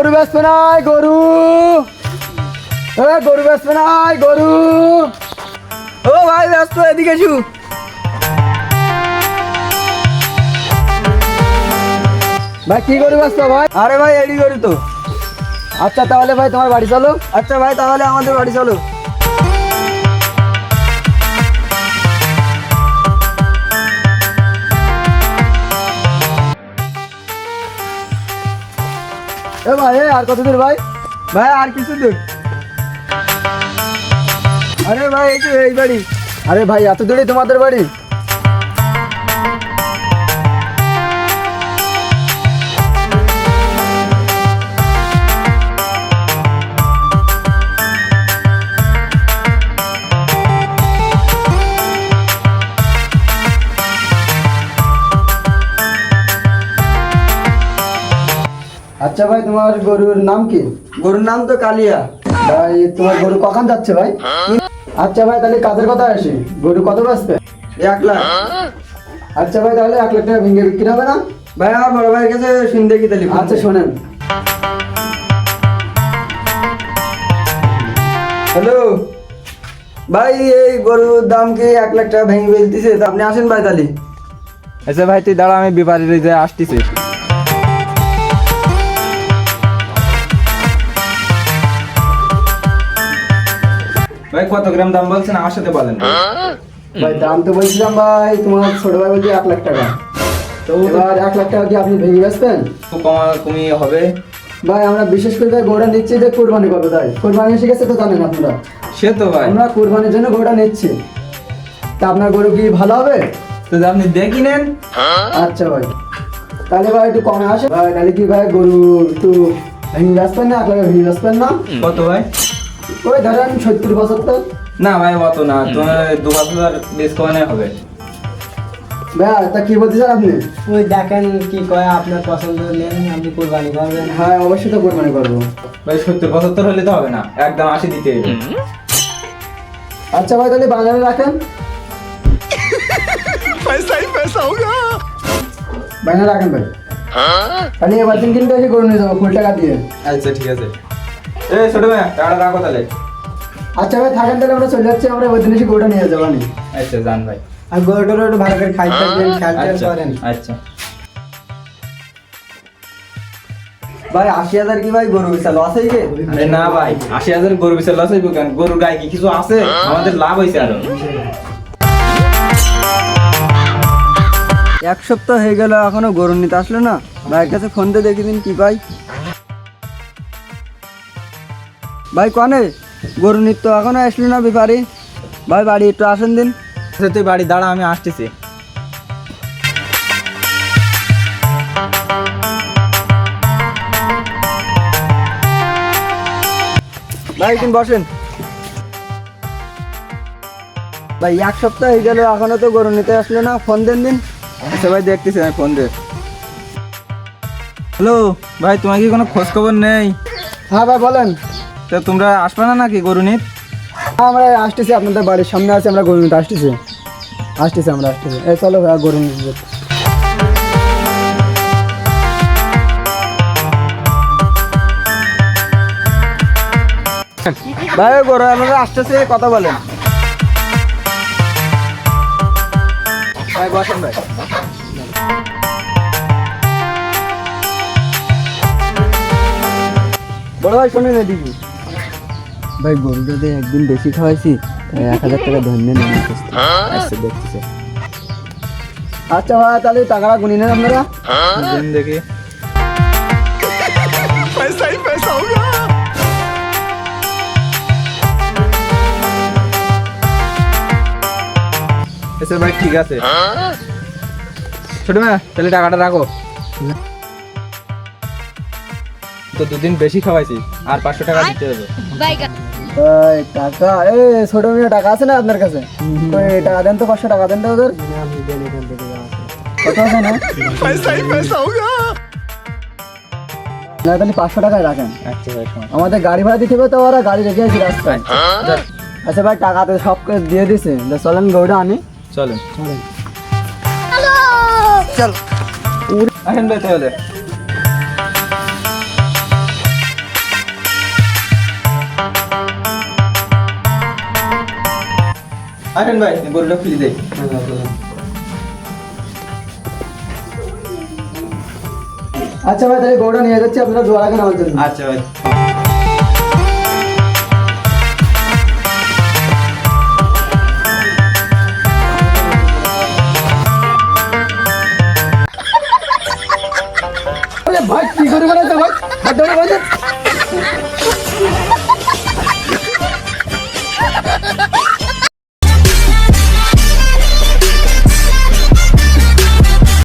গরু বেচবে নাই গরু। গরু বেচবে নাই গরু। ও ভাই ব্যস্ত এদিকে এসু। ভাই কি গরু বেচছো ভাই? আরে ভাই এডি করি তো। আচ্ছা তাহলে ভাই তোমার বাড়ি চলো। আচ্ছা ভাই তাহলে আমাদের বাড়ি চলো। এ ভাই আর কত দূর ভাই? ভাই, আর কিছু দূর আরে ভাই, এই তো এই বাড়ি। আরে ভাই, এত দূরে তোমাদের বাড়ি? আচ্ছা ভাই তোমার গরুর নাম কি? গরুর নাম তো কালিয়া। ভাই তোমার গরু কখন যাচ্ছে ভাই? আচ্ছা ভাই তাহলে কাজের কথা আসি। গরু কত বাঁচবে? এক লাখ। আচ্ছা ভাই তাহলে এক লাখ টাকা ভেঙে বিক্রি হবে না? ভাই আমার বড় ভাইয়ের কাছে শুনতে কি তালি আচ্ছা শোনেন। হ্যালো। ভাই এই গরুর দাম কি এক লাখ টাকা ভেঙে ফেলতেছে? তা আপনি আসেন ভাই তালি আচ্ছা ভাই তুই দাঁড়া আমি বিপারির যে আসতেছি। ভাই কত গ্রাম দাম বলছেন? আমার সাথে বলেন ভাই। দাম তো বলছিলাম ভাই তোমার ছোট ভাই বলছে এক লাখ টাকা। তো এবার এক লাখ টাকা কি আপনি ভেঙে বেচবেন? কমা কমি হবে। ভাই আমরা বিশেষ করে ভাই গরুটা নিচ্ছি যে কোরবানি করব তাই। কোরবানি এসে গেছে তো জানেন আপনারা। সে তো ভাই। আমরা কোরবানির জন্য ঘোড়া নিচ্ছি। তা আপনার গরু কি ভালো হবে? তো আপনি দেখি নেন আচ্ছা ভাই। তাহলে ভাই একটু কমে আসে ভাই তাহলে কি ভাই গরু একটু ভেঙে বেচবেন না? এক লাখ ভেঙে বেচবেন না? কত ভাই? ওই ধরেন সত্তর পঁচাত্তর। না ভাই অত না। তোমার দু হাজার বেশ কমানে হবে। ভাই তা কি বলতে চান আপনি? ওই দেখেন কি কয় আপনার পছন্দ নেন আপনি কোরবানি করবেন। হ্যাঁ অবশ্যই তো কোরবানি করব। ভাই সত্তর পঁচাত্তর হলে তো হবে না। একদম আশি দিতে। হবে আচ্ছা ভাই তাহলে বাজারে রাখেন। বাজারে রাখেন ভাই। তাহলে এবার দিন কিনতে এসে গরু নিয়ে যাব ফুল টাকা দিয়ে। আচ্ছা ঠিক আছে। এ ছোট ভাই টাকাটা রাখো তাহলে আচ্ছা ভাই থাকেন তাহলে আমরা চলে যাচ্ছি আমরা ওই দিন এসে গরুটা নিয়ে যাব নি আচ্ছা যান ভাই। আর একটু ভালো করে থাকবেন খেয়াল আচ্ছা করেন। আচ্ছা। ভাই আশি হাজার কি ভাই গরু বিশাল লস আরে না ভাই আশি হাজার গরু বিশাল লস হইব কেন? গরুর গায়ে কি কিছু আছে? আমাদের লাভ হয়েছে আরও। এক সপ্তাহ হয়ে গেল এখনও গরু নিতে আসলো না। ভাইয়ের কাছে ফোন দিয়ে দেখি দিন কি পাই। ভাই কনে গরু নিত্য এখনও আসলো না ব্যাপারি ভাই বাড়ি একটু আসেন দিন। আচ্ছা, তুই বাড়ি দাঁড়া আমি আসতেছি। ভাই একদিন বসেন। ভাই এক সপ্তাহ হয়ে গেল এখনও তো গরু নিতে আসলো না। ফোন দেন দিন। আচ্ছা ভাই দেখতেছি আমি ফোন দে। হ্যালো ভাই তোমার কি কোনো খোঁজ খবর নেই? হ্যাঁ ভাই বলেন। তোমরা আসবে না নাকি গরু নিত? হ্যাঁ, আমরা আসতেছি আপনাদের বাড়ির সামনে আছে আমরা গরু নিতে আসতেছি। আসতেছি আমরা আসতেছি। এই চলো ভাই গরু নিতে ভাই গরু আপনারা আসতেছে কথা বলেন। ভাই বসেন ভাই। বড় ভাই শোনেন এদিকে ভাই গরুটাতে একদিন বেশি খাওয়াইছি তাই এক হাজার টাকা ধন্য নিয়ে আচ্ছা দেখতেছি। আচ্ছা ভাই তাহলে টাকাটা গুনি নেন আপনারা। দিন দেখি। ভাই ঠিক আছে। ছোট মেয়ে তাহলে টাকাটা রাখো। তো দুদিন বেশি খাওয়াইছি আর পাঁচশো টাকা দিতে হবে। ভাই টাকা। এ ছোট মেয়ে টাকা আছে না আপনার কাছে? টাকা দেন তো পাঁচশো টাকা দেন তো ওদের। কত আছে না? না তাহলে পাঁচশো টাকায় রাখেন। আচ্ছা আমাদের গাড়ি ভাড়া দিতে হবে তো ওরা গাড়ি রেখে আছে রাস্তায়। আচ্ছা ভাই টাকা তো সব দিয়ে দিছে। চলেন গরুটা আনি। চলেন। চল। আসেন ভাই তাহলে। আসেন ভাই গরুটা ফিরে দেয় আচ্ছা ভাই তাহলে গরুটা নিয়ে যাচ্ছি আপনারা জোয়ার রাখেন আমার জন্য। আচ্ছা ভাই। ভাই কি করে বেড়াচ্ছে ভাই।